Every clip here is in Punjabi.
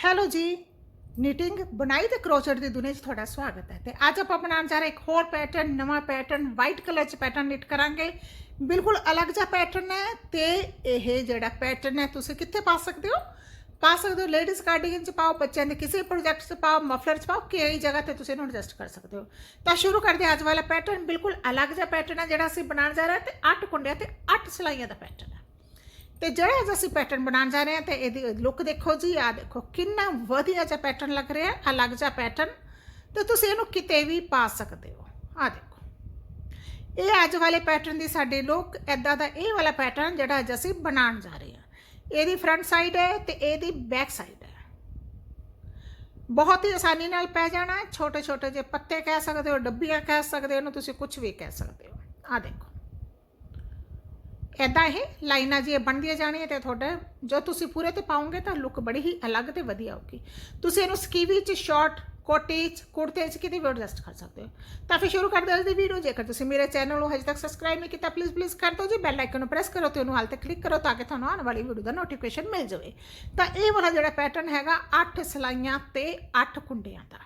ਹੈਲੋ ਜੀ ਨੀਟਿੰਗ ਬੁਣਾਈ ਤੇ ਕਰੋਚਟ ਦੀ ਦੁਨੀਆ 'ਚ ਤੁਹਾਡਾ ਸਵਾਗਤ ਹੈ ਤੇ ਅੱਜ ਆਪਾਂ ਬਣਾਉਣ ਜਾ ਰਹੇ ਇੱਕ ਹੋਰ ਪੈਟਰਨ ਨਵਾਂ ਪੈਟਰਨ ਵਾਈਟ ਕਲਰ 'ਚ ਪੈਟਰਨ ਨਿਟ ਕਰਾਂਗੇ। ਬਿਲਕੁਲ ਅਲੱਗ ਜਿਹਾ ਪੈਟਰਨ ਹੈ ਤੇ ਇਹ ਜਿਹੜਾ ਪੈਟਰਨ ਹੈ, ਤੁਸੀਂ ਕਿੱਥੇ ਪਾ ਸਕਦੇ ਹੋ? ਪਾ ਸਕਦੇ ਹੋ ਲੇਡੀਜ਼ ਕਾਰਡੀਗਨ 'ਚ ਪਾਓ, ਬੱਚਿਆਂ ਦੇ ਕਿਸੇ ਪ੍ਰੋਜੈਕਟ 'ਚ ਪਾਓ ਮਫਲਰ 'ਚ ਪਾਓ ਕਈ ਜਗ੍ਹਾ ਤੇ ਤੁਸੀਂ ਇਹਨੂੰ ਐਡਜਸਟ ਕਰ ਸਕਦੇ ਹੋ। ਤਾਂ ਸ਼ੁਰੂ ਕਰਦੇ ਹਾਂ ਅੱਜ ਵਾਲਾ ਪੈਟਰਨ ਬਿਲਕੁਲ ਅਲੱਗ ਜਿਹਾ ਪੈਟਰਨ ਹੈ ਜਿਹੜਾ ਅਸੀਂ ਬਣਾਉਣ ਜਾ ਰਹੇ ਹਾਂ ਤੇ 8 ਕੁੰਡਿਆਂ ਤੇ 8 ਸਲਾਈਆਂ ਦਾ ਪੈਟਰਨ ਹੈ। ਤੇ ਜਿਹੜਾ ਅੱਜ ਅਸੀਂ ਪੈਟਰਨ ਬਣਾਉਣ ਜਾ ਰਹੇ ਹਾਂ ਤੇ ਇਹਦੀ ਲੁੱਕ ਦੇਖੋ ਜੀ ਆ ਦੇਖੋ, ਕਿੰਨਾ ਵਧੀਆ ਜਿਹਾ ਪੈਟਰਨ ਲੱਗ ਰਿਹਾ ਹੈ ਅਲੱਗ ਜਿਹਾ ਪੈਟਰਨ ਤੇ ਤੁਸੀਂ ਇਹਨੂੰ ਕਿਤੇ ਵੀ ਪਾ ਸਕਦੇ ਹੋ। ਆ ਦੇਖੋ। ਇਹ ਅੱਜ ਵਾਲੇ ਪੈਟਰਨ ਦੀ ਸਾਡੇ ਲੁੱਕ ਐਦਾਂ ਦਾ ਇਹ ਵਾਲਾ ਪੈਟਰਨ ਜਿਹੜਾ ਅੱਜ ਅਸੀਂ ਬਣਾਉਣ ਜਾ ਰਹੇ ਹਾਂ। ਇਹਦੀ ਫਰੰਟ ਸਾਈਡ ਹੈ ਤੇ ਇਹਦੀ ਬੈਕ ਸਾਈਡ ਹੈ। ਬਹੁਤ ਹੀ ਆਸਾਨੀ ਨਾਲ ਪੈ ਜਾਣਾ ਛੋਟੇ ਛੋਟੇ ਜਿਹੇ ਪੱਤੇ ਕਹਿ ਸਕਦੇ ਹੋ, ਡੱਬੀਆਂ ਕਹਿ ਸਕਦੇ ਹੋ, ਇਹਨੂੰ ਤੁਸੀਂ ਕੁਝ ਵੀ ਕਹਿ ਸਕਦੇ ਹੋ। ਆ ਦੇਖੋ। ਇਦਾਂ ਇਹ ਲਾਈਨਾਂ ਜੇ ਬਣਦੀਆਂ ਜਾਣੀਆਂ ਤੇ ਤੁਹਾਡਾ, ਜੋ ਤੁਸੀਂ ਪੂਰੇ ਤੇ ਪਾਉਂਗੇ ਤਾਂ ਲੁੱਕ ਬੜੀ ਹੀ ਅਲੱਗ ਤੇ ਵਧੀਆ ਹੋਊਗੀ ਤੁਸੀਂ ਇਹਨੂੰ ਸਕੀਵੀ ਚ ਸ਼ਾਰਟ ਕੋਟੀ ਚ, ਕੁੜਤੇ ਚ ਕਿਤੇ ਵੀ ਐਡਜਸਟ ਕਰ ਸਕਦੇ ਹੋ। ਤਾਂ ਫਿਰ ਸ਼ੁਰੂ ਕਰਦੇ ਹਾਂ ਅੱਜ ਦੀ ਵੀਡੀਓ ਜੇਕਰ ਤੁਸੀਂ ਮੇਰੇ ਚੈਨਲ ਨੂੰ ਹਜੇ ਤੱਕ ਸਬਸਕ੍ਰਾਈਬ ਨਹੀਂ ਕੀਤਾ ਪਲੀਜ਼ ਪਲੀਜ਼ ਕਰ ਦਿਓ ਜੀ। ਬੈਲ ਆਈਕਨ ਨੂੰ ਪ੍ਰੈਸ ਕਰੋ ਤੇ ਉਹਨੂੰ ਹਾਲ ਤੇ ਕਲਿੱਕ ਕਰੋ ਤਾਂ ਕਿ ਤੁਹਾਨੂੰ ਆਉਣ ਵਾਲੀ ਵੀਡੀਓ ਦਾ ਨੋਟੀਫਿਕੇਸ਼ਨ ਮਿਲ ਜਾਵੇ। ਤਾਂ ਇਹ ਵਾਲਾ ਜਿਹੜਾ ਪੈਟਰਨ ਹੈਗਾ 8 ਸਲਾਈਆਂ ਤੇ 8 ਕੁੰਡਿਆਂ ਦਾ।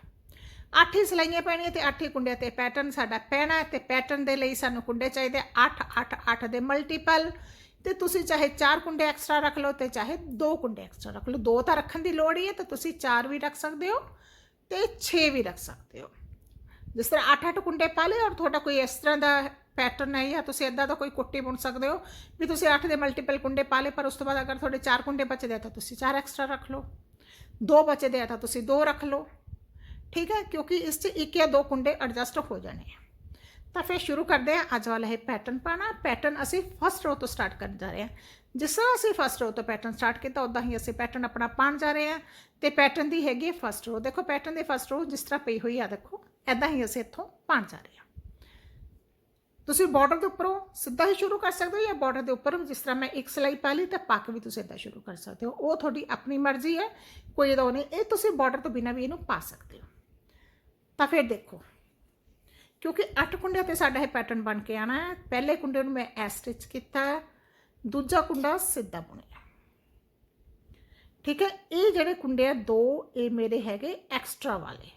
ਅੱਠ ਹੀ ਸਲਾਈਆਂ ਪੈਣੀਆਂ ਤੇ ਅੱਠ ਹੀ ਕੁੰਡਿਆਂ ਤੇ ਪੈਟਰਨ ਸਾਡਾ ਪੈਣਾ ਹੈ ਤੇ ਪੈਟਰਨ ਦੇ ਲਈ ਸਾਨੂੰ ਕੁੰਡੇ ਚਾਹੀਦੇ 8 8 8 ਦੇ ਮਲਟੀਪਲ ਤੇ ਤੁਸੀਂ ਚਾਹੇ 4 ਕੁੰਡੇ ਐਕਸਟਰਾ ਰੱਖ ਲਓ ਤੇ ਚਾਹੇ 2 ਕੁੰਡੇ ਐਕਸਟਰਾ ਰੱਖ ਲਓ। ਦੋ ਤਾਂ ਰੱਖਣ ਦੀ ਲੋੜ ਹੀ ਹੈ ਤਾਂ ਤੁਸੀਂ 4 ਵੀ ਰੱਖ ਸਕਦੇ ਹੋ ਤੇ 6 ਵੀ ਰੱਖ ਸਕਦੇ ਹੋ। ਜਿਸ ਤਰ੍ਹਾਂ 8 8 ਕੁੰਡੇ ਪਾ ਲਏ ਔਰ ਤੁਹਾਡਾ ਕੋਈ ਇਸ ਤਰ੍ਹਾਂ ਦਾ ਪੈਟਰਨ ਹੈ ਜਾਂ ਤੁਸੀਂ ਇਦਾਂ ਦਾ ਕੋਈ ਕੁੱਟੀ ਬੁਣ ਸਕਦੇ ਹੋ ਵੀ ਤੁਸੀਂ 8 ਦੇ ਮਲਟੀਪਲ ਕੁੰਡੇ ਪਾ ਲਏ, ਪਰ ਉਸ ਤੋਂ ਬਾਅਦ ਅਗਰ ਤੁਹਾਡੇ 4 ਕੁੰਡੇ ਬਚਦੇ ਆ ਤਾਂ ਤੁਸੀਂ 4 ਐਕਸਟਰਾ ਰੱਖ ਲਓ। ਦੋ ਬਚਦੇ ਆ ਤਾਂ ਤੁਸੀਂ ਦੋ ਰੱਖ ਲਓ। ਠੀਕ ਹੈ ਕਿਉਂਕਿ ਇਸ 'ਚ ਇੱਕ ਜਾਂ ਦੋ ਕੁੰਡੇ ਐਡਜਸਟ ਹੋ ਜਾਣੇ ਆ ਤਾਂ ਫਿਰ ਸ਼ੁਰੂ ਕਰਦੇ ਹਾਂ ਅੱਜ ਵਾਲਾ ਇਹ ਪੈਟਰਨ ਪਾਣਾ ਪੈਟਰਨ ਅਸੀਂ ਫਸਟ ਰੋ ਤੋਂ ਸਟਾਰਟ ਕਰਨ ਜਾ ਰਹੇ ਹਾਂ ਜਿਸ ਤਰ੍ਹਾਂ ਅਸੀਂ ਫਸਟ ਰੋ ਤੋਂ ਪੈਟਰਨ ਸਟਾਰਟ ਕੀਤਾ ਉਦਾਂ ਹੀ ਅਸੀਂ ਪੈਟਰਨ ਆਪਣਾ ਪਾਣ ਜਾ ਰਹੇ ਹਾਂ ਤੇ ਪੈਟਰਨ ਦੀ ਹੈਗੀ ਫਸਟ ਰੋ ਦੇਖੋ ਪੈਟਰਨ ਦੀ ਫਸਟ ਰੋ ਜਿਸ ਤਰ੍ਹਾਂ ਪਈ ਹੋਈ ਆ ਦੇਖੋ ਐਦਾਂ ਹੀ ਅਸੀਂ ਇੱਥੋਂ ਪਾਣ ਜਾ ਰਹੇ ਹਾਂ ਤੁਸੀਂ ਬਾਰਡਰ ਦੇ ਉੱਪਰੋਂ ਸਿੱਧਾ ਹੀ ਸ਼ੁਰੂ ਕਰ ਸਕਦੇ ਹੋ ਜਾਂ ਬਾਰਡਰ ਦੇ ਉੱਪਰ ਜਿਸ ਤਰ੍ਹਾਂ ਮੈਂ ਇੱਕ ਸਲਾਈ ਪਾ ਲਈ ਤਾਂ ਪੱਕ ਵੀ ਤੁਸੀਂ ਇੱਦਾਂ ਸ਼ੁਰੂ ਕਰ ਸਕਦੇ ਹੋ ਉਹ ਤੁਹਾਡੀ ਆਪਣੀ ਮਰਜ਼ੀ ਹੈ ਕੋਈ ਇਹਦਾ ਉਹ ਨਹੀਂ ਇਹ ਤੁਸੀਂ ਬਾਰਡਰ ਤੋਂ ਬਿਨਾਂ ਵੀ ਇਹਨੂੰ ਪਾ ਸਕਦੇ ਹੋ ਤਾਂ ਫਿਰ ਦੇਖੋ। ਕਿਉਂਕਿ 8 ਕੁੰਡਿਆਂ ਤੇ ਸਾਡਾ ਇਹ ਪੈਟਰਨ ਬਣ ਕੇ ਆਣਾ ਹੈ। ਪਹਿਲੇ ਕੁੰਡੇ ਨੂੰ ਮੈਂ ਐ ਸਟਿਚ ਕੀਤਾ ਦੂਜਾ ਕੁੰਡਾ ਸਿੱਧਾ ਬੁਣਿਆ। ਠੀਕ ਹੈ? ਇਹ ਜਿਹੜੇ ਕੁੰਡੇ ਆ, ਦੋ ਇਹ ਮੇਰੇ ਹੈਗੇ ਐਕਸਟਰਾ ਵਾਲੇ।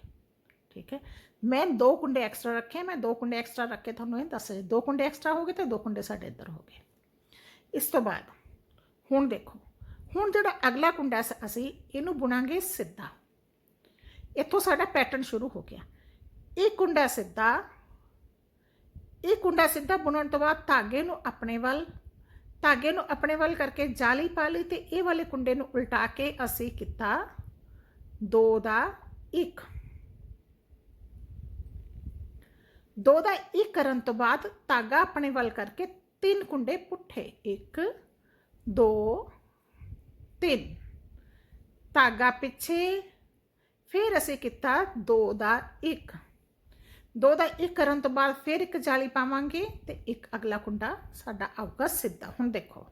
ਠੀਕ ਹੈ? ਮੈਂ ਦੋ ਕੁੰਡੇ ਐਕਸਟਰਾ ਰੱਖੇ ਮੈਂ ਦੋ ਕੁੰਡੇ ਐਕਸਟਰਾ ਰੱਖ ਕੇ ਤੁਹਾਨੂੰ ਇਹ ਦੱਸ ਦੋ ਕੁੰਡੇ ਐਕਸਟਰਾ ਹੋ ਗਏ ਤੇ ਦੋ ਕੁੰਡੇ ਸਾਡੇ ਇੱਧਰ ਹੋ ਗਏ। ਇਸ ਤੋਂ ਬਾਅਦ ਹੁਣ ਦੇਖੋ। ਹੁਣ ਜਿਹੜਾ ਅਗਲਾ ਕੁੰਡਾ ਅਸੀਂ ਇਹਨੂੰ ਬੁਣਾਂਗੇ ਸਿੱਧਾ। ਇੱਥੋਂ ਸਾਡਾ ਪੈਟਰਨ ਸ਼ੁਰੂ ਹੋ ਗਿਆ। ਇਹ ਕੁੰਡਾ ਸਿੱਧਾ, ਇਹ ਕੁੰਡਾ ਸਿੱਧਾ ਬੁਣਨ ਤੋਂ ਬਾਅਦ ਧਾਗੇ ਨੂੰ ਆਪਣੇ ਵੱਲ, ਧਾਗੇ ਨੂੰ ਆਪਣੇ ਵੱਲ ਕਰਕੇ ਜਾਲੀ ਪਾ ਲਈ ਤੇ ਇਹ ਵਾਲੇ ਕੁੰਡੇ ਨੂੰ ਉਲਟਾ ਕੇ ਅਸੀਂ ਕੀਤਾ 2 ਦਾ 1 2 ਦਾ 1 ਕਰਨ ਤੋਂ ਬਾਅਦ ਧਾਗਾ ਆਪਣੇ ਵੱਲ ਕਰਕੇ ਤਿੰਨ ਕੁੰਡੇ ਪੁੱਠੇ। 1 2 3 ਧਾਗਾ ਪਿੱਛੇ ਫਿਰ ਅਸੀਂ ਕੀਤਾ 2 ਦਾ 1 2 ਦਾ 1 ਕਰਨ ਤੋਂ ਬਾਅਦ ਫਿਰ ਇੱਕ ਜਾਲੀ ਪਾਵਾਂਗੇ ਤੇ ਇੱਕ ਅਗਲਾ ਕੁੰਡਾ ਸਾਡਾ ਆਊਗਾ ਸਿੱਧਾ। ਹੁਣ ਦੇਖੋ,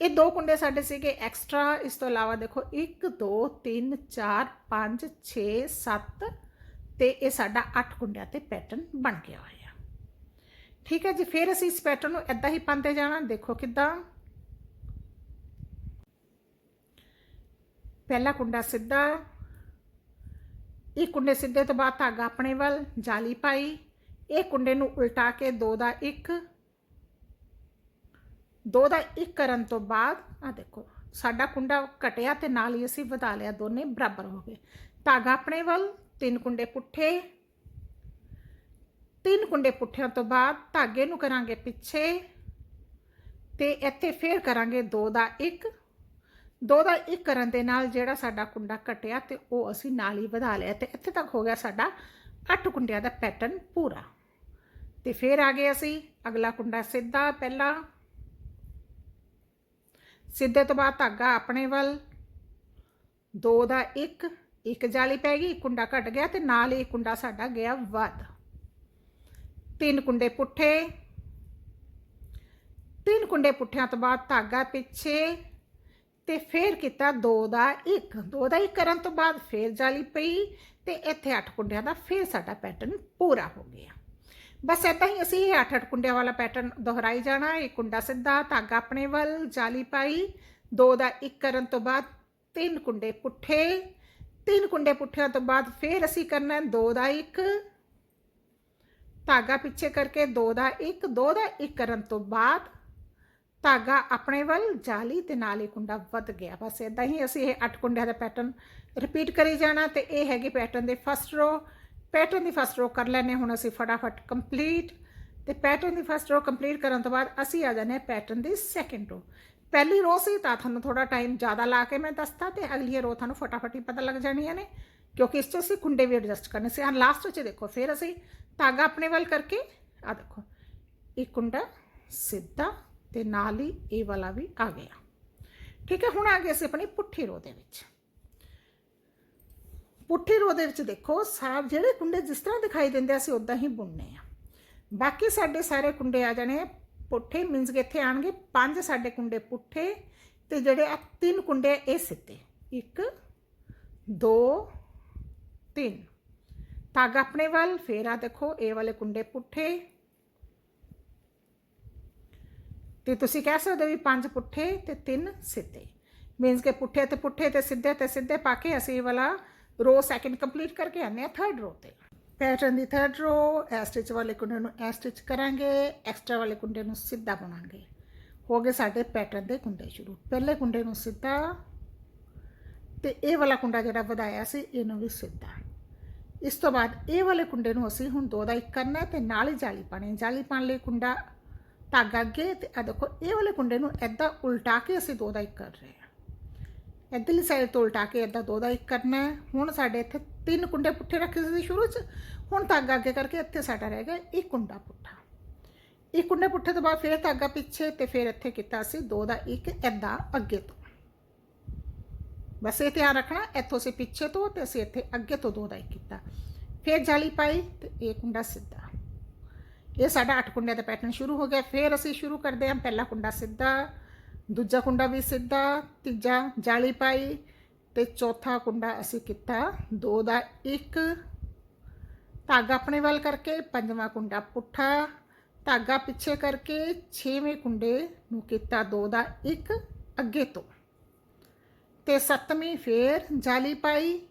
ਇਹ ਦੋ ਕੁੰਡੇ ਸਾਡੇ ਸੀਗੇ ਐਕਸਟਰਾ ਇਸ ਤੋਂ ਇਲਾਵਾ ਦੇਖੋ 1 2 3 4 5 6 7 ਤੇ ਇਹ ਸਾਡਾ 8 ਕੁੰਡਿਆਂ ਤੇ ਪੈਟਰਨ ਬਣ ਗਿਆ ਹੋਇਆ। ਠੀਕ ਹੈ ਜੀ, ਫਿਰ ਅਸੀਂ ਇਸ ਪੈਟਰਨ ਨੂੰ ਇਦਾਂ ਹੀ ਪਾਉਂਦੇ ਜਾਣਾ। ਦੇਖੋ ਕਿਦਾਂ। ਪਹਿਲਾ ਕੁੰਡਾ ਸਿੱਧਾ ਇੱਕ ਕੁੰਡੇ ਸਿੱਧੇ ਤੋਂ ਬਾਅਦ ਧਾਗਾ ਆਪਣੇ ਵੱਲ, ਜਾਲੀ ਪਾਈ। ਇਹ ਕੁੰਡੇ ਨੂੰ ਉਲਟਾ ਕੇ 2 ਦਾ 1 2 ਦਾ 1 ਕਰਨ ਤੋਂ ਬਾਅਦ ਆ ਦੇਖੋ, ਸਾਡਾ ਕੁੰਡਾ ਘਟਿਆ ਤੇ ਨਾਲ ਹੀ ਅਸੀਂ ਵਧਾ ਲਿਆ, ਦੋਨੇ ਬਰਾਬਰ ਹੋ ਗਏ। ਧਾਗਾ ਆਪਣੇ ਵੱਲ, ਤਿੰਨ ਕੁੰਡੇ ਪੁੱਠੇ। ਤਿੰਨ ਕੁੰਡੇ ਪੁੱਠਿਆਂ ਤੋਂ ਬਾਅਦ ਧਾਗੇ ਨੂੰ ਕਰਾਂਗੇ ਪਿੱਛੇ। ਤੇ ਇੱਥੇ ਫੇਰ ਕਰਾਂਗੇ 2 ਦਾ 1 ਦੋ ਦਾ ਇੱਕ ਕਰਨ ਦੇ ਨਾਲ ਜਿਹੜਾ ਸਾਡਾ ਕੁੰਡਾ ਕਟਿਆ ਤੇ ਉਹ ਅਸੀਂ ਨਾਲ ਹੀ ਵਧਾ ਲਿਆ ਤੇ ਇੱਥੇ ਤੱਕ ਹੋ ਗਿਆ ਸਾਡਾ 8 ਕੁੰਡਿਆਂ ਦਾ ਪੈਟਰਨ ਪੂਰਾ। ਤੇ ਫਿਰ ਆ ਗਏ ਅਸੀਂ, ਅਗਲਾ ਕੁੰਡਾ ਸਿੱਧਾ ਪਹਿਲਾਂ। ਸਿੱਧੇ ਤੋਂ ਬਾਅਦ ਧਾਗਾ ਆਪਣੇ ਵੱਲ। ਦੋ ਦਾ 1 ਇੱਕ ਜਾਲੀ ਪੈ ਗਈ ਕੁੰਡਾ ਘਟ ਗਿਆ ਤੇ ਨਾਲ ਹੀ ਕੁੰਡਾ ਸਾਡਾ ਗਿਆ ਵੱਧ। ਤਿੰਨ ਕੁੰਡੇ ਪੁੱਠੇ। ਤਿੰਨ ਕੁੰਡੇ ਪੁੱਠਿਆਂ ਤੋਂ ਬਾਅਦ ਧਾਗਾ ਪਿੱਛੇ। ਤੇ ਫੇਰ ਕੀਤਾ 2 ਦਾ 1 2 ਦਾ 1 ਕਰਨ ਤੋਂ ਬਾਅਦ ਫੇਰ ਜਾਲੀ ਪਈ ਤੇ ਇੱਥੇ 8 ਕੁੰਡਿਆਂ ਦਾ ਫੇਰ ਸਾਡਾ ਪੈਟਰਨ ਪੂਰਾ ਹੋ ਗਿਆ। ਬਸ ਏਦਾਂ ਹੀ ਅਸੀਂ ਇਹ 8-8 ਕੁੰਡਿਆਂ ਵਾਲਾ ਪੈਟਰਨ ਦੁਹਰਾਈ ਜਾਣਾ, ਇਹ ਕੁੰਡਾ ਸਿੱਧਾ, ਧਾਗਾ ਆਪਣੇ ਵੱਲ, ਜਾਲੀ ਪਾਈ। 2 ਦਾ 1 ਕਰਨ ਤੋਂ ਬਾਅਦ ਤਿੰਨ ਕੁੰਡੇ ਪੁੱਠੇ। ਤਿੰਨ ਕੁੰਡੇ ਪੁੱਠਿਆਂ ਤੋਂ ਬਾਅਦ ਫਿਰ ਅਸੀਂ ਕਰਨਾ ਹੈ ਦੋ ਦਾ ਇੱਕ। ਧਾਗਾ ਪਿੱਛੇ ਕਰਕੇ ਦੋ ਦਾ ਇੱਕ, ਦੋ ਦਾ ਇੱਕ ਕਰਨ ਤੋਂ ਬਾਅਦ ਧਾਗਾ ਆਪਣੇ ਵੱਲ, ਜਾਲੀ ਤੇ ਨਾਲ ਹੀ ਕੁੰਡਾ ਵੱਧ ਗਿਆ। ਬਸ ਇਦਾਂ ਹੀ ਅਸੀਂ ਇਹ ਅੱਠ ਕੁੰਡਿਆਂ ਦਾ ਪੈਟਰਨ ਰਿਪੀਟ ਕਰੀ ਜਾਣਾ ਤੇ ਇਹ ਹੈਗੀ ਪੈਟਰਨ ਦੇ ਫਸਟ ਰੋ ਪੈਟਰਨ ਦੀ ਫਸਟ ਰੋ ਕਰ ਲੈਣੇ ਹੁਣ ਅਸੀਂ ਫਟਾਫਟ ਕੰਪਲੀਟ ਤੇ ਪੈਟਰਨ ਦੀ ਫਸਟ ਰੋ ਕੰਪਲੀਟ ਕਰਨ ਤੋਂ ਬਾਅਦ ਅਸੀਂ ਆ ਜਾਂਦੇ ਹਾਂ ਪੈਟਰਨ ਦੀ ਸੈਕੰਡ ਰੋ ਪਹਿਲੀ ਰੋ ਸੀ ਤਾਂ ਤੁਹਾਨੂੰ ਥੋੜਾ ਟਾਈਮ ਜ਼ਿਆਦਾ ਲਾ ਕੇ ਮੈਂ ਦੱਸਤਾ ਤੇ ਅਗਲੀ ਰੋ ਤੁਹਾਨੂੰ ਫਟਾਫਟ ਹੀ ਪਤਾ ਲੱਗ ਜਾਣੀਆਂ ਨੇ, ਕਿਉਂਕਿ ਇਸ 'ਚ ਅਸੀਂ ਕੁੰਡੇ ਵੀ ਐਡਜਸਟ ਕਰਨੇ ਸੀ। ਹਾਂ ਲਾਸਟ 'ਚ ਦੇਖੋ, ਫਿਰ ਅਸੀਂ ਧਾਗਾ ਆਪਣੇ ਵੱਲ ਕਰਕੇ ਆ ਦੇਖੋ ਇੱਕ ਕੁੰਡਾ ਸਿੱਧਾ ਤੇ ਨਾਲ ਹੀ ਇਹ ਵਾਲਾ ਵੀ ਆ ਗਿਆ। ਠੀਕ ਹੈ, ਹੁਣ ਆ ਗਏ ਅਸੀਂ ਆਪਣੀ ਪੁੱਠੀ ਰੋ ਦੇ ਵਿੱਚ। ਪੁੱਠੀ ਰੋ ਦੇ ਵਿੱਚ ਦੇਖੋ, ਸਾਬ ਜਿਹੜੇ ਕੁੰਡੇ ਜਿਸ ਤਰ੍ਹਾਂ ਦਿਖਾਈ ਦਿੰਦੇ ਅਸੀਂ ਉਦਾਂ ਹੀ ਬੁਣਨੇ ਆ। ਬਾਕੀ ਸਾਡੇ ਸਾਰੇ ਕੁੰਡੇ ਆ ਜਾਣੇ ਪੁੱਠੇ ਮੀਨਸ ਕਿ ਇੱਥੇ ਆਣਗੇ ਪੰਜ ਸਾਡੇ ਕੁੰਡੇ ਪੁੱਠੇ ਤੇ ਜਿਹੜੇ ਆ ਤਿੰਨ ਕੁੰਡੇ ਇਹ ਸਿੱਧੇ। ਇੱਕ, ਦੋ, ਤਿੰਨ। ਧਾਗਾ ਆਪਣੇ ਵੱਲ, ਫੇਰ ਆ ਦੇਖੋ, ਇਹ ਵਾਲੇ ਕੁੰਡੇ ਪੁੱਠੇ। ਤੇ ਤੁਸੀਂ ਕਹਿ ਸਕਦੇ ਹੋ ਵੀ ਪੰਜ ਪੁੱਠੇ ਤੇ ਤਿੰਨ ਸਿੱਧੇ। ਮੀਨਸ ਕਿ ਪੁੱਠੇ ਤੇ ਪੁੱਠੇ ਤੇ ਸਿੱਧੇ ਤੇ ਸਿੱਧੇ ਪਾ ਕੇ ਅਸੀਂ ਇਹ ਵਾਲਾ ਰੋ ਸੈਕਿੰਡ ਕੰਪਲੀਟ ਕਰਕੇ ਆਨੇ ਆ ਥਰਡ ਰੋ ਤੇ। ਪੈਟਰਨ ਦੀ ਥਰਡ ਰੋ ਐ ਸਟਿਚ ਵਾਲੇ ਕੁੰਡੇ ਨੂੰ ਐ ਸਟਿਚ ਕਰਾਂਗੇ ਐਕਸਟਰਾ ਵਾਲੇ ਕੁੰਡੇ ਨੂੰ ਸਿੱਧਾ ਬਣਾਵਾਂਗੇ ਹੋ ਗਏ ਸਾਡੇ ਪੈਟਰਨ ਦੇ ਕੁੰਡੇ ਸ਼ੁਰੂ। ਪਹਿਲੇ ਕੁੰਡੇ ਨੂੰ ਸਿੱਧਾ ਤੇ ਇਹ ਵਾਲਾ ਕੁੰਡਾ ਜਿਹੜਾ ਵਧਾਇਆ ਸੀ, ਇਹਨੂੰ ਵੀ ਸਿੱਧਾ। ਇਸ ਤੋਂ ਬਾਅਦ ਇਹ ਵਾਲੇ ਕੁੰਡੇ ਨੂੰ ਅਸੀਂ ਹੁਣ ਦੋ ਦਾ ਇੱਕ ਕਰਨਾ ਹੈ ਤੇ ਨਾਲ ਹੀ ਜਾਲੀ ਪਾਣੀ ਜਾਲੀ ਪਾਣ ਲਈ ਕੁੰਡਾ ਧਾਗਾ ਅੱਗੇ ਤੇ ਆ ਦੇਖੋ, ਇਹ ਵਾਲੇ ਕੁੰਡੇ ਨੂੰ ਐਦਾਂ ਉਲਟਾ ਕੇ ਅਸੀਂ ਦੋ ਦਾ ਇੱਕ ਕਰ ਰਹੇ ਹਾਂ। ਇੱਧਰਲੀ ਸਾਈਡ ਤੋਂ ਉਲਟਾ ਕੇ ਐਦਾਂ ਦੋ ਦਾ ਇੱਕ ਕਰਨਾ ਹੈ। ਹੁਣ ਸਾਡੇ ਇੱਥੇ ਤਿੰਨ ਕੁੰਡੇ ਪੁੱਠੇ ਰੱਖੇ ਸੀ ਸ਼ੁਰੂ 'ਚ। ਹੁਣ ਧਾਗਾ ਅੱਗੇ ਕਰਕੇ ਇੱਥੇ ਸਾਡਾ ਰਹਿ ਗਿਆ ਇੱਕ ਕੁੰਡਾ ਪੁੱਠਾ। ਇੱਕ ਕੁੰਡੇ ਪੁੱਠੇ ਤੋਂ ਬਾਅਦ ਫਿਰ ਧਾਗਾ ਪਿੱਛੇ ਤੇ ਫਿਰ ਇੱਥੇ ਕੀਤਾ ਸੀ ਦੋ ਦਾ ਇੱਕ ਐਦਾਂ ਅੱਗੇ ਤੋਂ। ਬਸ ਇਹ ਧਿਆਨ ਰੱਖਣਾ, ਇੱਥੋਂ ਅਸੀਂ ਪਿੱਛੇ ਤੋਂ ਤੇ ਅਸੀਂ ਇੱਥੇ ਅੱਗੇ ਤੋਂ ਦੋ ਦਾ ਇੱਕ ਕੀਤਾ। ਫਿਰ ਜਾਲੀ ਪਾਈ ਤੇ ਇਹ ਕੁੰਡਾ ਸਿੱਧਾ। ਇਹ ਸਾਡਾ ਅੱਠ ਕੁੰਡਿਆਂ ਦਾ ਪੈਟਰਨ ਸ਼ੁਰੂ ਹੋ ਗਿਆ। ਫਿਰ ਅਸੀਂ ਸ਼ੁਰੂ ਕਰਦੇ ਹਾਂ ਪਹਿਲਾ ਕੁੰਡਾ ਸਿੱਧਾ, ਦੂਜਾ ਕੁੰਡਾ ਵੀ ਸਿੱਧਾ, ਤੀਜਾ ਜਾਲੀ ਪਾਈ ਤੇ ਚੌਥਾ ਕੁੰਡਾ ਅਸੀਂ ਕੀਤਾ ਦੋ ਦਾ ਇੱਕ। ਧਾਗਾ ਆਪਣੇ ਵੱਲ ਕਰਕੇ, ਪੰਜਵਾਂ ਕੁੰਡਾ ਪੁੱਠਾ। ਧਾਗਾ ਪਿੱਛੇ ਕਰਕੇ ਛੇਵੇਂ ਕੁੰਡੇ ਨੂੰ ਕੀਤਾ ਦੋ ਦਾ ਇੱਕ, ਅੱਗੇ ਤੋਂ। ਤੇ ਸੱਤਵੀਂ ਫੇਰ ਜਾਲੀ ਪਾਈ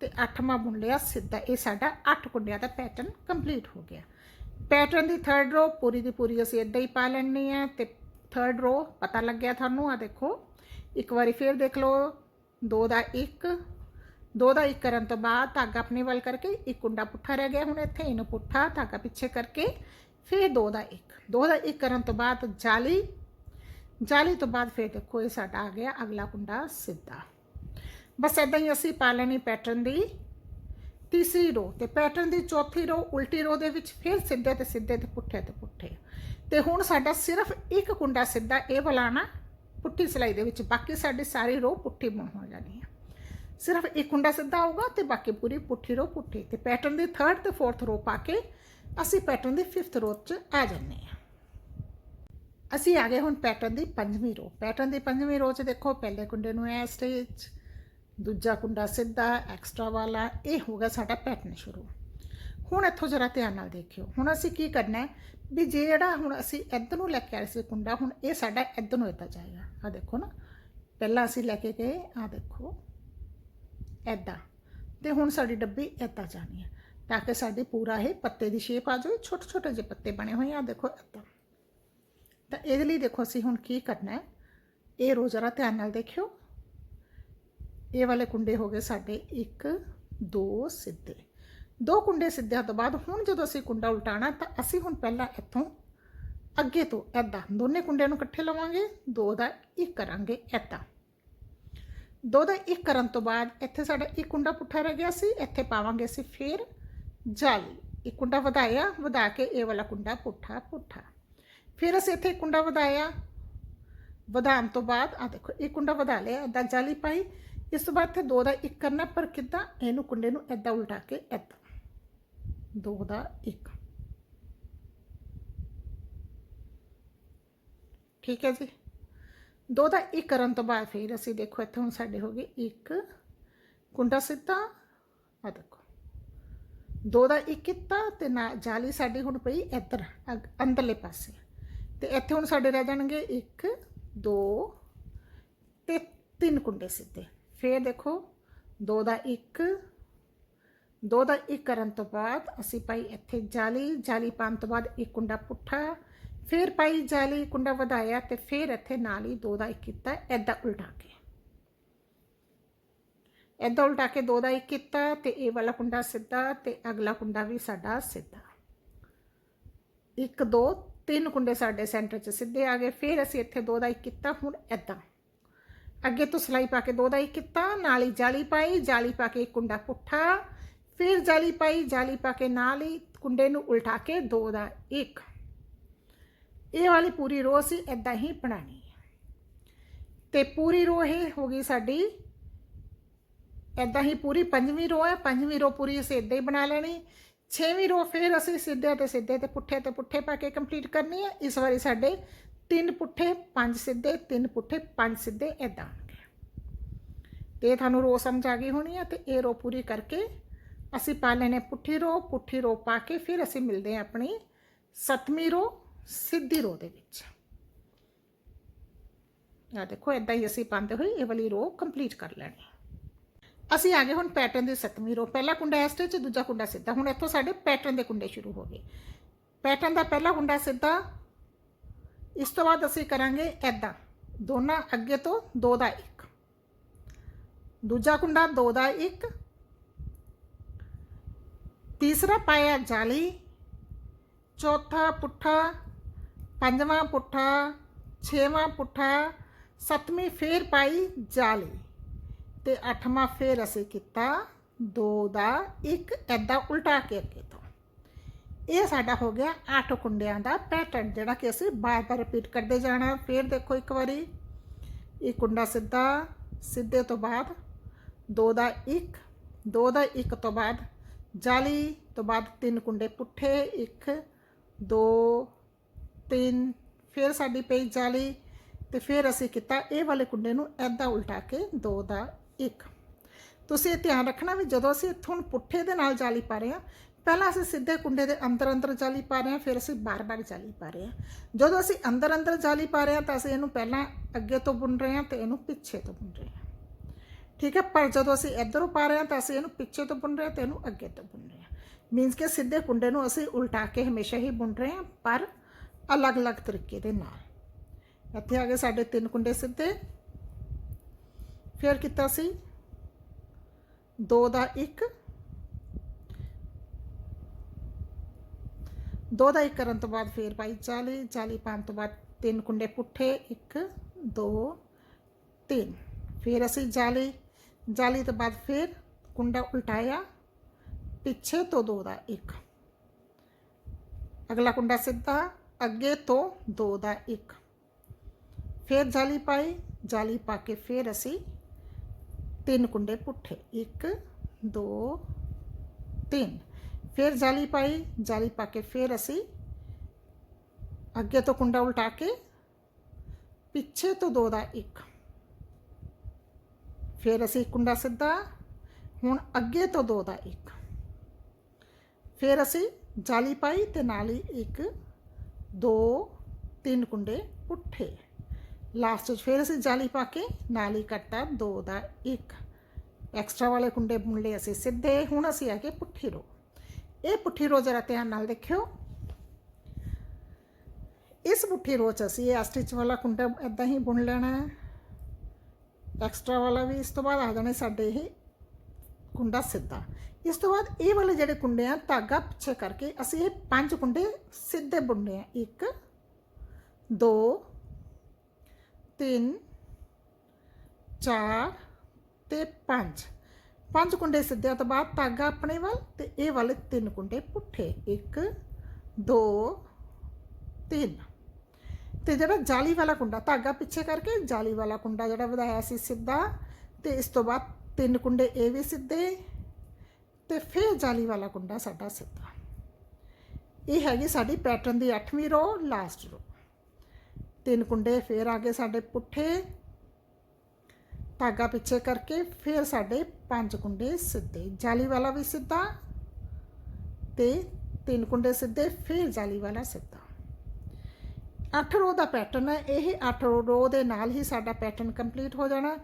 ਤੇ ਅੱਠਵਾਂ ਬੁਣ ਸਿੱਧਾ। ਇਹ ਸਾਡਾ ਅੱਠ ਕੁੰਡਿਆਂ ਦਾ ਪੈਟਰਨ ਕੰਪਲੀਟ ਹੋ ਗਿਆ। ਪੈਟਰਨ ਦੀ ਥਰਡ ਰੋ ਪੂਰੀ ਦੀ ਪੂਰੀ ਅਸੀਂ ਇਦਾਂ ਹੀ ਪਾ ਲੈਣੀ ਹੈ ਤੇ ਥਰਡ ਰੋ ਪਤਾ ਲੱਗਿਆ ਤੁਹਾਨੂੰ ਆ ਦੇਖੋ। ਇੱਕ ਵਾਰੀ ਫੇਰ ਦੇਖ ਲਓ, ਦੋ ਦਾ ਇੱਕ, ਦੋ ਦਾ ਇੱਕ ਕਰਨ ਤੋਂ ਬਾਅਦ ਧਾਗਾ ਆਪਣੇ ਵੱਲ ਕਰਕੇ ਇੱਕ ਕੁੰਡਾ ਪੁੱਠਾ ਰਹਿ ਗਿਆ ਹੁਣ ਇੱਥੇ, ਇਹਨੂੰ ਪੁੱਠਾ ਧਾਗਾ ਪਿੱਛੇ ਕਰਕੇ ਫਿਰ ਦੋ ਦਾ ਇੱਕ। ਦੋ ਦਾ ਇੱਕ ਕਰਨ ਤੋਂ ਬਾਅਦ ਜਾਲੀ ਜਾਲੀ ਤੋਂ ਬਾਅਦ ਫਿਰ ਦੇਖੋ ਇਹ ਸਾਡਾ ਆ ਗਿਆ ਅਗਲਾ ਕੁੰਡਾ ਸਿੱਧਾ। ਬਸ ਇਦਾਂ ਹੀ ਅਸੀਂ ਪਾ ਲੈਣੀ ਪੈਟਰਨ ਦੀ। ਤੀਸਰੀ ਰੋ ਤੇ ਪੈਟਰਨ ਦੀ ਚੌਥੀ ਰੋ ਉਲਟੀ ਰੋ ਦੇ ਵਿੱਚ ਫਿਰ ਸਿੱਧੇ ਤੇ ਸਿੱਧੇ ਤੇ ਪੁੱਠੇ ਤੇ ਪੁੱਠੇ। ਤੇ ਹੁਣ ਸਾਡਾ ਸਿਰਫ ਇੱਕ ਕੁੰਡਾ ਸਿੱਧਾ ਇਹ ਵਾਲਾ ਨਾ ਪੁੱਠੀ ਸਿਲਾਈ ਦੇ ਵਿੱਚ। ਬਾਕੀ ਸਾਡੀ ਸਾਰੀ ਰੋ ਪੁੱਠੀ ਬਣ ਹੋ ਜਾਣੀ ਹੈ ਸਿਰਫ ਇੱਕ ਕੁੰਡਾ ਸਿੱਧਾ ਆਊਗਾ ਤੇ ਬਾਕੀ ਪੂਰੀ ਪੁੱਠੀ ਰੋ ਪੁੱਠੀ। ਤੇ ਪੈਟਰਨ ਦੀ ਥਰਡ ਤੇ ਫੋਰਥ ਰੋ ਪਾ ਕੇ ਅਸੀਂ ਪੈਟਰਨ ਦੀ ਫਿਫਥ ਰੋ 'ਚ ਆ ਜਾਂਦੇ ਹਾਂ ਅਸੀਂ ਆ ਗਏ ਹੁਣ ਪੈਟਰਨ ਦੀ ਪੰਜਵੀਂ ਰੋ। ਪੈਟਰਨ ਦੀ ਪੰਜਵੀਂ ਰੋ 'ਚ ਦੇਖੋ, ਪਹਿਲੇ ਕੁੰਡੇ ਨੂੰ ਐ ਸਟਿਚ ਦੂਜਾ ਕੁੰਡਾ ਸਿੱਧਾ ਐਕਸਟਰਾ ਵਾਲਾ ਇਹ ਹੋ ਗਿਆ ਸਾਡਾ ਪੈਟਰਨ ਸ਼ੁਰੂ ਹੁਣ ਇੱਥੋਂ ਜਰਾ ਧਿਆਨ ਨਾਲ ਦੇਖਿਓ ਹੁਣ ਅਸੀਂ ਕੀ ਕਰਨਾ ਹੈ ਵੀ ਜਿਹੜਾ ਹੁਣ ਅਸੀਂ ਇੱਧਰ ਨੂੰ ਲੈ ਕੇ ਆਏ ਸੀ ਕੁੰਡਾ ਹੁਣ ਇਹ ਸਾਡਾ ਇੱਧਰ ਨੂੰ ਇੱਦਾਂ ਜਾਏਗਾ ਆ ਦੇਖੋ ਨਾ ਪਹਿਲਾਂ ਅਸੀਂ ਲੈ ਕੇ ਗਏ ਆ ਦੇਖੋ ਐਦਾਂ ਤੇ ਹੁਣ ਸਾਡੀ ਡੱਬੀ ਇੱਦਾਂ ਜਾਣੀ ਹੈ ਤਾਂ ਕਿ ਸਾਡੀ ਪੂਰਾ ਇਹ ਪੱਤੇ ਦੀ ਸ਼ੇਪ ਆ ਜਾਵੇ ਛੋਟੇ ਛੋਟੇ ਜਿਹੇ ਪੱਤੇ ਬਣੇ ਹੋਏ ਆ ਦੇਖੋ ਇੱਦਾਂ ਤਾਂ ਇਹਦੇ ਲਈ ਦੇਖੋ ਅਸੀਂ ਹੁਣ ਕੀ ਕਰਨਾ ਹੈ ਇਹ ਰੋ ਜਰਾ ਧਿਆਨ ਨਾਲ ਦੇਖਿਓ ਇਹ ਵਾਲੇ ਕੁੰਡੇ ਹੋ ਗਏ ਸਾਡੇ 1 2 ਸਿੱਧੇ। ਦੋ ਕੁੰਡੇ ਸਿੱਧਿਆਂ ਤੋਂ ਬਾਅਦ ਹੁਣ ਜਦੋਂ ਅਸੀਂ ਕੁੰਡਾ ਉਲਟਾਣਾ ਤਾਂ ਅਸੀਂ ਹੁਣ ਪਹਿਲਾਂ ਇੱਥੋਂ ਅੱਗੇ ਤੋਂ ਐਦਾਂ ਦੋਨੇ ਕੁੰਡਿਆਂ ਨੂੰ ਇਕੱਠੇ ਲਵਾਂਗੇ, ਦੋ ਦਾ ਇੱਕ ਕਰਾਂਗੇ ਐਦਾਂ ਦੋ ਦਾ ਇੱਕ ਕਰਨ ਤੋਂ ਬਾਅਦ ਇੱਥੇ ਸਾਡਾ ਇੱਕ ਕੁੰਡਾ ਪੁੱਠਾ ਰਹਿ ਗਿਆ ਸੀ, ਇੱਥੇ ਪਾਵਾਂਗੇ ਅਸੀਂ ਫੇਰ ਜਾਲੀ। ਇੱਕ ਕੁੰਡਾ ਵਧਾਇਆ, ਵਧਾ ਕੇ ਇਹ ਵਾਲਾ ਕੁੰਡਾ ਪੁੱਠਾ ਪੁੱਠਾ। ਫਿਰ ਅਸੀਂ ਇੱਥੇ ਇੱਕ ਕੁੰਡਾ ਵਧਾਇਆ। ਵਧਾਉਣ ਤੋਂ ਬਾਅਦ ਆ ਦੇਖੋ ਇਹ ਕੁੰਡਾ ਵਧਾ ਲਿਆ ਇਦਾਂ ਜਾਲੀ ਪਾਈ। ਇਸ ਤੋਂ ਬਾਅਦ ਇੱਥੇ ਦੋ ਦਾ ਇੱਕ ਕਰਨਾ, ਪਰ ਕਿੱਦਾਂ? ਇਹਨੂੰ ਕੁੰਡੇ ਨੂੰ ਇਦਾਂ ਉਲਟਾ ਕੇ ਇਦਾਂ ਦੋ ਦਾ ਇੱਕ। ਠੀਕ ਹੈ ਜੀ? ਦੋ ਦਾ ਇੱਕ ਕਰਨ ਤੋਂ ਬਾਅਦ ਫਿਰ ਅਸੀਂ ਦੇਖੋ, ਇੱਥੇ ਹੁਣ ਸਾਡੇ ਹੋ ਗਏ ਇੱਕ। ਕੁੰਡਾ ਸਿੱਧਾ, ਆ ਦੇਖੋ। ਦੋ ਦਾ ਇੱਕ ਕੀਤਾ ਤੇ ਨਾ ਜਾਲੀ ਸਾਡੀ ਹੁਣ ਪਈ ਇੱਧਰ, ਅਗ- ਅੰਦਰਲੇ ਪਾਸੇ। ਤੇ ਇੱਥੇ ਹੁਣ ਸਾਡੇ ਰਹਿ ਜਾਣਗੇ 1 2 ਤੇ ਤਿੰਨ ਕੁੰਡੇ ਸਿੱਧੇ। ਫਿਰ ਦੇਖੋ 2 ਦਾ 1 2 ਦਾ 1 ਕਰਨ ਤੋਂ ਬਾਅਦ ਅਸੀਂ ਪਾਈ ਇੱਥੇ ਜਾਲੀ ਜਾਲੀ ਪਾਉਣ ਤੋਂ ਬਾਅਦ ਇੱਕ ਕੁੰਡਾ ਪੁੱਠਾ, ਫਿਰ ਪਾਈ ਜਾਲੀ ਕੁੰਡਾ ਵਧਾਇਆ ਤੇ ਫਿਰ ਇੱਥੇ ਨਾਲ ਹੀ 2 ਦਾ 1 ਕੀਤਾ ਐਦਾਂ ਉਲਟਾ ਕੇ। ਐਦਾਂ ਉਲਟਾ ਕੇ 2 ਦਾ 1 ਕੀਤਾ ਤੇ ਇਹ ਵਾਲਾ ਕੁੰਡਾ ਸਿੱਧਾ ਤੇ ਅਗਲਾ ਕੁੰਡਾ ਵੀ ਸਾਡਾ ਸਿੱਧਾ। 1 2 ਤਿੰਨ ਕੁੰਡੇ ਸਾਡੇ ਸੈਂਟਰ 'ਚ ਸਿੱਧੇ ਆ ਗਏ, ਫਿਰ ਅਸੀਂ ਇੱਥੇ 2 ਦਾ 1 ਕੀਤਾ, ਹੁਣ ਐਦਾਂ ਅੱਗੇ ਤੋਂ ਸਲਾਈ ਪਾ ਕੇ ਦੋ ਦਾ 1 ਕੀਤਾ, ਨਾਲ ਹੀ ਜਾਲੀ ਪਾਈ, ਜਾਲੀ ਪਾ ਕੇ ਕੁੰਡਾ ਪੁੱਠਾ, ਫਿਰ ਜਾਲੀ ਪਾਈ, ਜਾਲੀ ਪਾ ਕੇ ਨਾਲ ਹੀ ਕੁੰਡੇ ਨੂੰ ਉਲਟਾ ਕੇ ਦੋ ਦਾ ਇੱਕ। ਇਹ ਵਾਲੀ ਪੂਰੀ ਰੋ ਅਸੀਂ ਐਦਾਂ ਹੀ ਬਣਾਣੀ ਹੈ ਤੇ ਪੂਰੀ ਰੋ ਇਹ ਹੋ ਗਈ ਸਾਡੀ ਐਦਾਂ ਹੀ ਪੂਰੀ ਪੰਜਵੀਂ ਰੋ ਹੈ ਪੰਜਵੀਂ ਰੋ ਪੂਰੀ ਅਸੀਂ ਇਦਾਂ ਹੀ ਬਣਾ ਲੈਣੀ, ਛੇਵੀਂ ਰੋ ਫਿਰ ਅਸੀਂ ਸਿੱਧੇ ਤੇ ਸਿੱਧੇ ਤੇ ਪੁੱਠੇ ਤੇ ਪੁੱਠੇ ਪਾ ਕੇ ਕੰਪਲੀਟ ਕਰਨੀ ਹੈ ਇਸ ਵਾਰੀ ਸਾਡੇ ਤਿੰਨ ਪੁੱਠੇ, ਪੰਜ ਸਿੱਧੇ, ਤਿੰਨ ਪੁੱਠੇ, ਪੰਜ ਸਿੱਧੇ ਐਦਾਂ ਆਉਣਗੇ ਤੇ ਤੁਹਾਨੂੰ ਰੋ ਸਮਝ ਆ ਗਈ ਹੋਣੀ ਆ ਤੇ ਇਹ ਰੋ ਪੂਰੀ ਕਰਕੇ ਅਸੀਂ ਪਾ ਲੈਣੇ ਪੁੱਠੀ ਰੋ ਪੁੱਠੀ ਰੋ ਪਾ ਕੇ ਫਿਰ ਅਸੀਂ ਮਿਲਦੇ ਹਾਂ ਆਪਣੀ ਸੱਤਵੀਂ ਰੋ, ਸਿੱਧੀ ਰੋ ਦੇ ਵਿੱਚ। ਆ ਦੇਖੋ ਐਦਾਂ ਹੀ ਅਸੀਂ ਪਾਉਂਦੇ ਹੋਏ ਇਹ ਵਾਲੀ ਰੋ ਕੰਪਲੀਟ ਕਰ ਲੈਣੀ ਅਸੀਂ ਆ ਗਏ ਹੁਣ ਪੈਟਰਨ ਦੀ ਸੱਤਵੀਂ ਰੋ। ਪਹਿਲਾ ਕੁੰਡਾ ਇਸ ਤੇ ਦੂਜਾ ਕੁੰਡਾ ਸਿੱਧਾ। ਹੁਣ ਇੱਥੋਂ ਸਾਡੇ ਪੈਟਰਨ ਦੇ ਕੁੰਡੇ ਸ਼ੁਰੂ ਹੋ ਗਏ। ਪੈਟਰਨ ਦਾ ਪਹਿਲਾ ਕੁੰਡਾ ਸਿੱਧਾ ਇਸ ਤੋਂ ਬਾਅਦ ਅਸੀਂ ਕਰਾਂਗੇ ਐਦਾਂ ਦੋਨਾਂ ਅੱਗੇ ਤੋਂ 2 ਦਾ 1 ਦੂਜਾ ਕੁੰਡਾ 2 ਦਾ 1 ਤੀਸਰਾ ਪਾਇਆ ਜਾਲੀ। ਚੌਥਾ ਪੁੱਠਾ। ਪੰਜਵਾਂ ਪੁੱਠਾ। ਛੇਵਾਂ ਪੁੱਠਾ। ਸੱਤਵੀਂ ਫੇਰ ਪਾਈ ਜਾਲੀ। ਤੇ ਅੱਠਵਾਂ ਫੇਰ ਅਸੀਂ ਕੀਤਾ 2 ਦਾ 1 ਐਦਾਂ ਉਲਟਾ ਕੇ ਅੱਗੇ ਤੋਂ। ਇਹ ਸਾਡਾ ਹੋ ਗਿਆ ਅੱਠ ਕੁੰਡਿਆਂ ਦਾ ਪੈਟਰਨ ਜਿਹੜਾ ਕਿ ਅਸੀਂ ਬਾਰ-ਬਾਰ ਰਿਪੀਟ ਕਰਦੇ ਜਾਣਾ। ਫਿਰ ਦੇਖੋ ਇੱਕ ਵਾਰੀ। ਇਹ ਕੁੰਡਾ ਸਿੱਧਾ, ਸਿੱਧੇ ਤੋਂ ਬਾਅਦ 2 ਦਾ 1 2 ਦਾ 1 ਤੋਂ ਬਾਅਦ ਜਾਲੀ ਤੋਂ ਬਾਅਦ ਤਿੰਨ ਕੁੰਡੇ ਪੁੱਠੇ 1 2 3 ਫਿਰ ਸਾਡੀ ਪਈ ਜਾਲੀ ਤੇ ਫਿਰ ਅਸੀਂ ਕੀਤਾ ਇਹ ਵਾਲੇ ਕੁੰਡੇ ਨੂੰ ਐਦਾਂ ਉਲਟਾ ਕੇ 2 ਦਾ 1 ਤੁਸੀਂ ਇਹ ਧਿਆਨ ਰੱਖਣਾ ਵੀ ਜਦੋਂ ਅਸੀਂ ਇੱਥੋਂ ਪੁੱਠੇ ਦੇ ਨਾਲ ਜਾਲੀ ਪਾ ਰਹੇ ਹਾਂ ਪਹਿਲਾਂ ਅਸੀਂ ਸਿੱਧੇ ਕੁੰਡੇ ਦੇ ਅੰਦਰ ਅੰਦਰ ਜਾਲੀ ਪਾ ਰਹੇ ਹਾਂ, ਫਿਰ ਅਸੀਂ ਬਾਰ-ਬਾਰ ਜਾਲੀ ਪਾ ਰਹੇ ਹਾਂ। ਜਦੋਂ ਅਸੀਂ ਅੰਦਰ ਅੰਦਰ ਜਾਲੀ ਪਾ ਰਹੇ ਹਾਂ, ਤਾਂ ਅਸੀਂ ਇਹਨੂੰ ਪਹਿਲਾਂ ਅੱਗੇ ਤੋਂ ਬੁਣ ਰਹੇ ਹਾਂ ਤੇ ਇਹਨੂੰ ਪਿੱਛੇ ਤੋਂ ਬੁਣ ਰਹੇ ਹਾਂ। ਠੀਕ ਹੈ, ਪਰ ਜਦੋਂ ਅਸੀਂ ਇੱਧਰੋਂ ਪਾ ਰਹੇ ਹਾਂ, ਤਾਂ ਅਸੀਂ ਇਹਨੂੰ ਪਿੱਛੇ ਤੋਂ ਬੁਣ ਰਹੇ ਹਾਂ ਤੇ ਇਹਨੂੰ ਅੱਗੇ ਤੋਂ ਬੁਣ ਰਹੇ ਹਾਂ। ਮੀਨਸ ਕਿ ਸਿੱਧੇ ਕੁੰਡੇ ਨੂੰ ਅਸੀਂ ਉਲਟਾ ਕੇ ਹਮੇਸ਼ਾ ਹੀ ਬੁਣ ਰਹੇ ਹਾਂ, ਪਰ ਅਲੱਗ-ਅਲੱਗ ਤਰੀਕੇ ਦੇ ਨਾਲ। ਇੱਥੇ ਆ ਗਏ ਸਾਡੇ ਤਿੰਨ ਕੁੰਡੇ ਸਿੱਧੇ। ਫਿਰ ਕੀਤਾ ਸੀ 2 ਦਾ 1 2 ਦਾ 1 ਕਰਨ ਤੋਂ ਬਾਅਦ ਫੇਰ ਪਾਈ 40 40 ਪਾਉਣ ਤੋਂ ਬਾਅਦ ਤਿੰਨ ਕੁੰਡੇ ਪੁੱਠੇ 1 2 3 ਫਿਰ ਅਸੀਂ ਜਾਲੀ ਜਾਲੀ ਤੋਂ ਬਾਅਦ ਫਿਰ ਕੁੰਡਾ ਉਲਟਾਇਆ ਪਿੱਛੇ ਤੋਂ 2 ਦਾ 1 ਅਗਲਾ ਕੁੰਡਾ ਸਿੱਧਾ ਅੱਗੇ ਤੋਂ 2 ਦਾ 1 ਫਿਰ ਜਾਲੀ ਪਾਈ ਜਾਲੀ ਪਾ ਕੇ ਫਿਰ ਅਸੀਂ ਤਿੰਨ ਕੁੰਡੇ ਪੁੱਠੇ 1 2 3 ਫਿਰ ਜਾਲੀ ਪਾਈ, ਜਾਲੀ ਪਾ ਕੇ ਫਿਰ ਅਸੀਂ ਅੱਗੇ ਤੋਂ ਕੁੰਡਾ ਉਲਟਾ ਕੇ ਪਿੱਛੇ ਤੋਂ ਦੋ ਦਾ ਇੱਕ। ਫਿਰ ਅਸੀਂ ਕੁੰਡਾ ਸਿੱਧਾ, ਹੁਣ ਅੱਗੇ ਤੋਂ ਦੋ ਦਾ ਇੱਕ। ਫਿਰ ਅਸੀਂ ਜਾਲੀ ਪਾਈ ਤੇ ਨਾਲ ਹੀ ਇੱਕ 2 3 ਕੁੰਡੇ ਪੁੱਠੇ। ਲਾਸਟ ਵਿੱਚ ਫਿਰ ਅਸੀਂ ਜਾਲੀ ਪਾ ਕੇ ਨਾਲ ਹੀ ਕੱਟਾ ਦੋ ਦਾ ਇੱਕ। ਐਕਸਟਰਾ ਵਾਲੇ ਕੁੰਡੇ ਮੁੰਡੇ ਅਸੀਂ ਸਿੱਧੇ, ਹੁਣ ਅਸੀਂ ਆ ਕੇ ਪੁੱਠੀ ਰੋ। ਇਹ ਪੁੱਠੀ ਰੋ ਜਰਾ ਧਿਆਨ ਨਾਲ ਦੇਖਿਓ। ਇਸ ਪੁੱਠੀ ਰੋ ਚ ਅਸੀਂ ਇਹ ਸਟਿਚ ਵਾਲਾ ਕੁੰਡਾ ਇਦਾਂ ਹੀ ਬੁਣ ਲੈਣਾ ਹੈ। ਐਕਸਟਰਾ ਵਾਲਾ ਵੀ ਇਸ ਤੋਂ ਬਾਅਦ ਆ ਜਾਣੇ ਸਾਡੇ ਇਹ ਕੁੰਡਾ ਸਿੱਧਾ। ਇਸ ਤੋਂ ਬਾਅਦ ਇਹ ਵਾਲੇ ਜਿਹੜੇ ਕੁੰਡੇ ਆ ਧਾਗਾ ਪਿੱਛੇ ਕਰਕੇ ਅਸੀਂ ਇਹ ਪੰਜ ਕੁੰਡੇ ਸਿੱਧੇ ਬੁਣਨੇ ਆ। 1 2 3 4 ਤੇ 5 ਪੰਜ ਕੁੰਡੇ ਸਿੱਧਿਆਂ ਤੋਂ ਬਾਅਦ ਧਾਗਾ ਆਪਣੇ ਵੱਲ ਤੇ ਇਹ ਵਾਲੇ ਤਿੰਨ ਕੁੰਡੇ ਪੁੱਠੇ। 1 2 3 ਤੇ ਜਿਹੜਾ ਜਾਲੀ ਵਾਲਾ ਕੁੰਡਾ, ਧਾਗਾ ਪਿੱਛੇ ਕਰਕੇ ਜਾਲੀ ਵਾਲਾ ਕੁੰਡਾ ਜਿਹੜਾ ਵਧਾਇਆ ਸੀ ਸਿੱਧਾ, ਤੇ ਇਸ ਤੋਂ ਬਾਅਦ ਤਿੰਨ ਕੁੰਡੇ ਇਹ ਵੀ ਸਿੱਧੇ, ਤੇ ਫਿਰ ਜਾਲੀ ਵਾਲਾ ਕੁੰਡਾ ਸਾਡਾ ਸਿੱਧਾ। ਇਹ ਹੈਗੀ ਸਾਡੀ ਪੈਟਰਨ ਦੀ 8ਵੀਂ ਰੋ ਲਾਸਟ ਰੋ ਤਿੰਨ ਕੁੰਡੇ ਫਿਰ ਆ ਗਏ ਸਾਡੇ ਪੁੱਠੇ ਧਾਗਾ ਪਿੱਛੇ ਕਰਕੇ ਫਿਰ ਸਾਡੇ ਪੰਜ ਕੁੰਡੇ ਸਿੱਧੇ, ਜਾਲੀ ਵਾਲਾ ਵੀ ਸਿੱਧਾ ਤੇ ਤਿੰਨ ਕੁੰਡੇ ਸਿੱਧੇ, ਫਿਰ ਜਾਲੀ ਵਾਲਾ ਸਿੱਧਾ। ਅੱਠ ਰੋ ਦਾ ਪੈਟਰਨ ਹੈ, ਇਹ ਅੱਠ ਰੋ ਦੇ ਨਾਲ ਹੀ ਸਾਡਾ ਪੈਟਰਨ ਕੰਪਲੀਟ ਹੋ ਜਾਣਾ।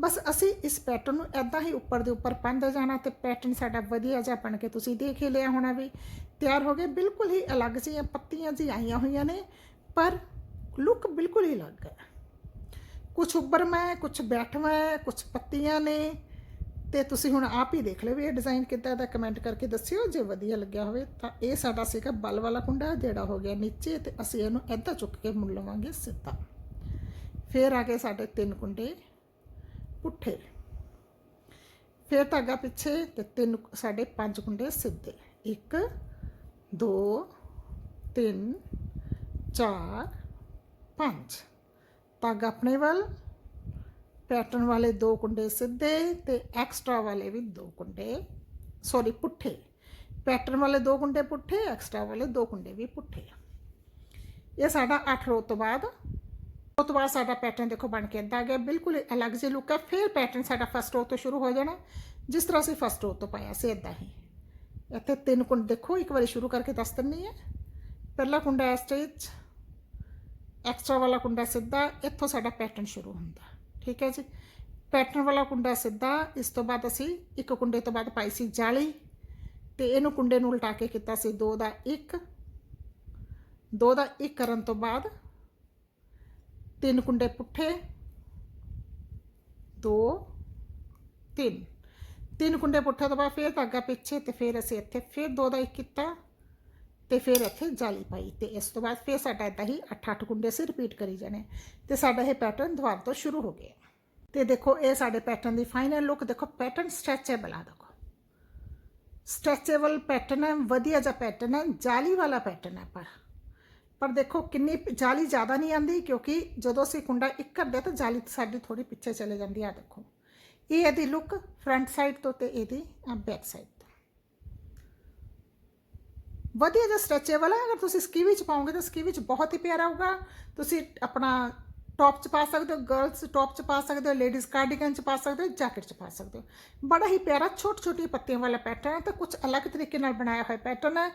ਬਸ ਅਸੀਂ ਇਸ ਪੈਟਰਨ ਨੂੰ ਐਦਾਂ ਹੀ ਉੱਪਰ ਦੇ ਉੱਪਰ ਪੰਦੇ ਜਾਣਾ ਤੇ ਪੈਟਰਨ ਸਾਡਾ ਵਧੀਆ ਜਿਹਾ ਬਣ ਕੇ ਤੁਸੀਂ ਦੇਖ ਹੀ ਲਿਆ ਹੋਣਾ ਵੀ। ਤਿਆਰ ਹੋ ਗਏ, ਬਿਲਕੁਲ ਹੀ ਅਲੱਗ ਜਿਹੀਆਂ ਪੱਤੀਆਂ ਜੀ ਆਈਆਂ ਹੋਈਆਂ ਨੇ, ਪਰ ਲੁੱਕ ਬਿਲਕੁਲ ਹੀ ਅਲੱਗ ਹੈ। ਕੁਝ ਉੱਪਰਮਾ ਹੈ ਕੁਝ ਬੈਠਵਾ ਹੈ ਕੁਝ ਪੱਤੀਆਂ ਨੇ। ਤੇ ਤੁਸੀਂ ਹੁਣ ਆਪ ਹੀ ਦੇਖ ਲਿਓ ਵੀ ਇਹ ਡਿਜ਼ਾਈਨ ਕਿੱਦਾਂ ਦਾ ਕਮੈਂਟ ਕਰਕੇ ਦੱਸਿਓ। ਜੇ ਵਧੀਆ ਲੱਗਿਆ ਹੋਵੇ ਤਾਂ ਇਹ ਸਾਡਾ ਸੀਗਾ ਬਲ ਵਾਲਾ ਕੁੰਡਾ, ਜਿਹੜਾ ਹੋ ਗਿਆ ਨੀਚੇ ਤੇ ਅਸੀਂ ਇਹਨੂੰ ਇੱਦਾਂ ਚੁੱਕ ਕੇ ਮੁੜ ਲਵਾਂਗੇ ਸਿੱਧਾ। ਫਿਰ ਆ ਗਏ ਸਾਡੇ ਤਿੰਨ ਕੁੰਡੇ ਪੁੱਠੇ। ਫਿਰ ਧਾਗਾ ਪਿੱਛੇ ਤੇ ਤਿੰਨ ਸਾਡੇ ਪੰਜ ਕੁੰਡੇ ਸਿੱਧੇ। 1 2 3 4 5 ਪੱਗ ਆਪਣੇ ਵੱਲ ਪੈਟਰਨ ਵਾਲੇ ਦੋ ਕੁੰਡੇ ਸਿੱਧੇ ਤੇ ਐਕਸਟਰਾ ਵਾਲੇ ਵੀ ਦੋ ਕੁੰਡੇ ਸੌਰੀ ਪੁੱਠੇ। ਪੈਟਰਨ ਵਾਲੇ ਦੋ ਕੁੰਡੇ ਪੁੱਠੇ ਐਕਸਟਰਾ ਵਾਲੇ ਦੋ ਕੁੰਡੇ ਵੀ ਪੁੱਠੇ ਇਹ ਸਾਡਾ 8 ਰੋ ਤੋਂ ਬਾਅਦ। ਉਹ ਤੋਂ ਬਾਅਦ ਸਾਡਾ ਪੈਟਰਨ ਦੇਖੋ ਬਣ ਕੇ ਇੱਦਾਂ ਆ ਗਿਆ, ਬਿਲਕੁਲ ਅਲੱਗ ਜਿਹੀ ਲੁੱਕ ਹੈ ਫਿਰ ਪੈਟਰਨ ਸਾਡਾ ਫਸਟ ਰੋ ਤੋਂ ਸ਼ੁਰੂ ਹੋ ਜਾਣਾ। ਜਿਸ ਤਰ੍ਹਾਂ ਅਸੀਂ ਫਸਟ ਰੋ ਤੋਂ ਪਾਇਆ ਸੀ ਇੱਦਾਂ ਹੀ। ਇੱਥੇ ਤਿੰਨ ਕੁੰਡ ਦੇਖੋ, ਇੱਕ ਵਾਰੀ ਸ਼ੁਰੂ ਕਰਕੇ ਦੱਸ ਦਿੰਨੀ ਹੈ ਪਹਿਲਾ ਕੁੰਡਾ ਇਸ ਸਟੇਜ ਐਕਸਟਰਾ ਵਾਲਾ ਕੁੰਡਾ ਸਿੱਧਾ, ਇੱਥੋਂ ਸਾਡਾ ਪੈਟਰਨ ਸ਼ੁਰੂ ਹੁੰਦਾ। ਠੀਕ ਹੈ ਜੀ? ਪੈਟਰਨ ਵਾਲਾ ਕੁੰਡਾ ਸਿੱਧਾ, ਇਸ ਤੋਂ ਬਾਅਦ ਅਸੀਂ ਇੱਕ ਕੁੰਡੇ ਤੋਂ ਬਾਅਦ ਪਾਈ ਸੀ ਜਾਲੀ। ਤੇ ਇਹਨੂੰ ਕੁੰਡੇ ਨੂੰ ਉਲਟਾ ਕੇ ਕੀਤਾ ਸੀ 2 ਦਾ 1 2 ਦਾ 1 ਕਰਨ ਤੋਂ ਬਾਅਦ ਤਿੰਨ ਕੁੰਡੇ ਪੁੱਠੇ। 2 3 ਤਿੰਨ ਕੁੰਡੇ ਪੁੱਠੇ ਤੋਂ ਬਾਅਦ ਫਿਰ ਧਾਗਾ ਪਿੱਛੇ ਤੇ ਫਿਰ ਅਸੀਂ ਇੱਥੇ ਫਿਰ 2 ਦਾ 1 ਕੀਤਾ। ਤੇ ਫਿਰ ਇੱਥੇ ਜਾਲੀ ਪਾਈ ਤੇ ਇਸ ਤੋਂ ਬਾਅਦ ਫਿਰ ਸਾਡਾ ਇਦਾਂ ਹੀ 8-8 ਕੁੰਡੇ ਅਸੀਂ ਰਿਪੀਟ ਕਰੀ ਜਾਣੇ। ਤੇ ਸਾਡਾ ਇਹ ਪੈਟਰਨ ਦੁਬਾਰਾ ਤੋਂ ਸ਼ੁਰੂ ਹੋ ਗਿਆ। ਤੇ ਦੇਖੋ, ਇਹ ਸਾਡੇ ਪੈਟਰਨ ਦੀ ਫਾਈਨਲ ਲੁੱਕ ਦੇਖੋ ਪੈਟਰਨ ਸਟ੍ਰੈਚੇਬਲ ਆ ਦੇਖੋ। ਸਟ੍ਰੈਚੇਬਲ ਪੈਟਰਨ ਹੈ, ਵਧੀਆ ਜਿਹਾ ਪੈਟਰਨ ਹੈ, ਜਾਲੀ ਵਾਲਾ ਪੈਟਰਨ ਹੈ ਪਰ। ਪਰ ਦੇਖੋ, ਕਿੰਨੀ ਜਾਲੀ ਜ਼ਿਆਦਾ ਨਹੀਂ ਆਂਦੀ ਕਿਉਂਕਿ ਜਦੋਂ ਅਸੀਂ ਕੁੰਡਾ ਇੱਕ ਕਰਦੇ ਤਾਂ ਜਾਲੀ ਸਾਡੀ ਥੋੜੀ ਪਿੱਛੇ ਚਲੇ ਜਾਂਦੀ ਆ, ਦੇਖੋ। ਇਹ ਇਹਦੀ ਲੁੱਕ ਫਰੰਟ ਸਾਈਡ ਤੋਂ ਤੇ ਇਹਦੀ ਬੈਕ ਸਾਈਡ ਤੋਂ। ਵਧੀਆ ਜਿਹਾ ਸਟ੍ਰੈਚੇਬਲ ਹੈ। ਅਗਰ ਤੁਸੀਂ ਸਕੀ ਵਿੱਚ ਪਾਓਗੇ ਤਾਂ ਸਕੀ ਵਿੱਚ ਬਹੁਤ ਹੀ ਪਿਆਰਾ ਹੋਊਗਾ ਤੁਸੀਂ ਆਪਣਾ ਟੌਪ ਚ ਪਾ ਸਕਦੇ ਹੋ ਗਰਲਸ ਟੌਪ ਚ ਪਾ ਸਕਦੇ ਹੋ ਲੇਡੀਜ਼ ਕਾਰਡੀਗਨ ਚ ਪਾ ਸਕਦੇ ਹੋ ਜੈਕਟ ਚ ਪਾ ਸਕਦੇ ਹੋ। ਬੜਾ ਹੀ ਪਿਆਰਾ ਛੋਟੀ ਛੋਟੀ ਪੱਤੀਆਂ ਵਾਲਾ ਪੈਟਰਨ ਹੈ। ਤੇ ਕੁਝ ਅਲੱਗ ਤਰੀਕੇ ਨਾਲ ਬਣਾਇਆ ਹੋਇਆ ਪੈਟਰਨ ਹੈ।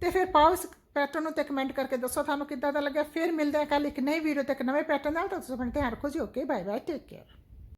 ਤੇ ਫਿਰ ਪਾਓ ਇਸ ਪੈਟਰਨ ਨੂੰ ਤੇ ਕਮੈਂਟ ਕਰਕੇ ਦੱਸੋ ਤੁਹਾਨੂੰ ਕਿੱਦਾਂ ਦਾ ਲੱਗਿਆ। ਫਿਰ ਮਿਲਦੇ ਹਾਂ ਕੱਲ ਇੱਕ ਨਈ ਵੀਡੀਓ ਤੇ ਇੱਕ ਨਵੇਂ ਪੈਟਰਨ ਨਾਲ। ਤਾਂ ਤੁਸੀਂ ਆਪਣੇ ਧਿਆਨ ਰੱਖੋ ਜੀ। Okay bye bye take care